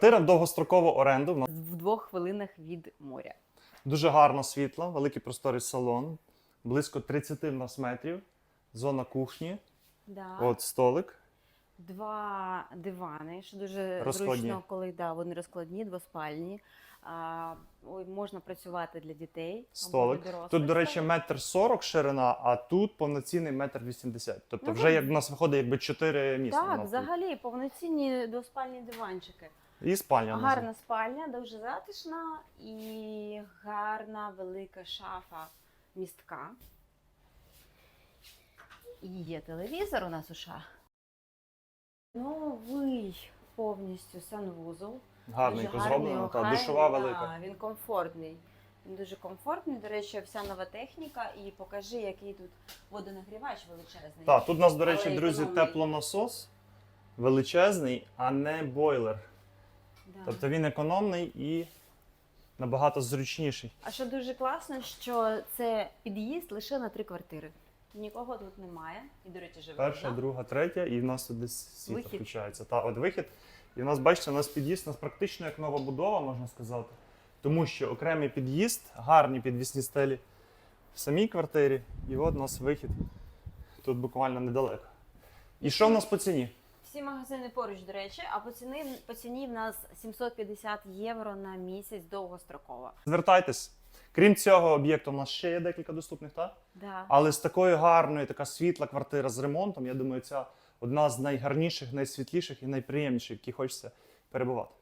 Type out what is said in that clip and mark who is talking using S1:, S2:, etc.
S1: Квартира в довгострокову оренду. В
S2: двох хвилинах від моря.
S1: Дуже гарно світло, великий просторий салон, близько 30 в нас метрів, зона кухні,
S2: Да.
S1: от столик.
S2: Два дивани, що дуже
S1: Розкладні.
S2: зручно, коли да, вони розкладні, двоспальні. А, ой, можна працювати для дітей. або
S1: Столик.
S2: для дорослих.
S1: Тут, до речі, метр сорок ширина, а тут повноцінний метр вісімдесят. Тобто,
S2: Ну,
S1: вже
S2: так.
S1: як в нас виходить, якби чотири місця.
S2: Так, взагалі повноцінні двоспальні диванчики.
S1: І спальня.
S2: Гарна спальня, дуже затишна і гарна велика шафа містка. І є телевізор у нас у ша. Новий повністю санвузол.
S1: Гарненько зроблено,
S2: гарний,
S1: та душова велика.
S2: Він комфортний. Він дуже комфортний. До речі, вся нова техніка. І покажи, який тут водонагрівач величезний.
S1: Так, тут у нас, до речі,
S2: Але
S1: друзі,
S2: економний.
S1: теплонасос величезний, а не бойлер.
S2: Да.
S1: Тобто він економний і набагато зручніший.
S2: А що дуже класно, що це під'їзд лише на три квартири. Нікого тут немає. І, до речі, живе.
S1: Перша,
S2: одна.
S1: друга, третя, і в нас тут десь світло
S2: Вихід.
S1: включається. Та, от вихід. І в нас, бачите, у нас під'їзд, у нас практично як нова будова, можна сказати. Тому що окремий під'їзд, гарні підвісні стелі в самій квартирі, і от у нас вихід. Тут буквально недалеко. І що в нас по ціні?
S2: Всі магазини поруч, до речі, а по ціні, по ціні в нас 750 євро на місяць довгостроково.
S1: Звертайтесь. Крім цього об'єкту, у нас ще є декілька доступних, так?
S2: Да.
S1: Але з такою гарною, така світла квартира з ремонтом, я думаю, ця одна з найгарніших, найсвітліших і найприємніших, які хочеться перебувати.